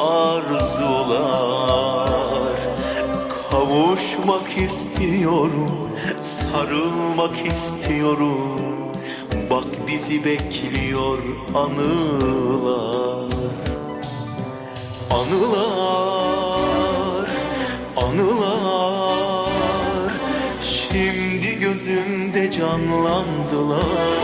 arzular. Kavuşmak istiyorum, sarılmak istiyorum. Bak bizi bekliyor anılar. Anılar, anılar. Şimdi gözümde canlandılar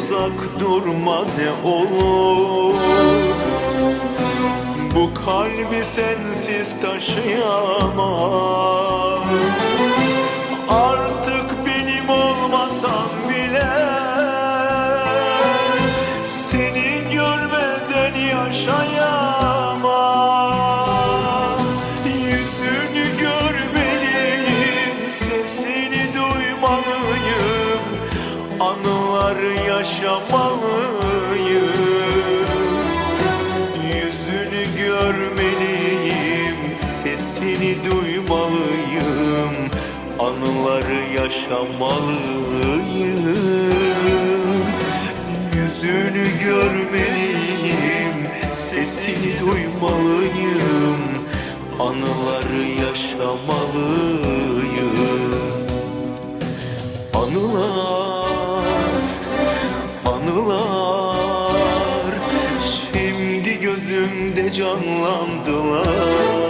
uzak durma ne olur. Bu kalbi sensiz taşıyamam Anıları yaşamalıyım. Yüzünü görmeliyim Sesini duymalıyım. Anıları yaşamalıyım. Anılar, anılar. Şimdi gözümde canlandılar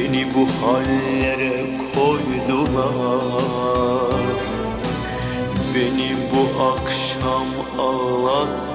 Beni bu hallere koydular. Beni bu akşam ağlattılar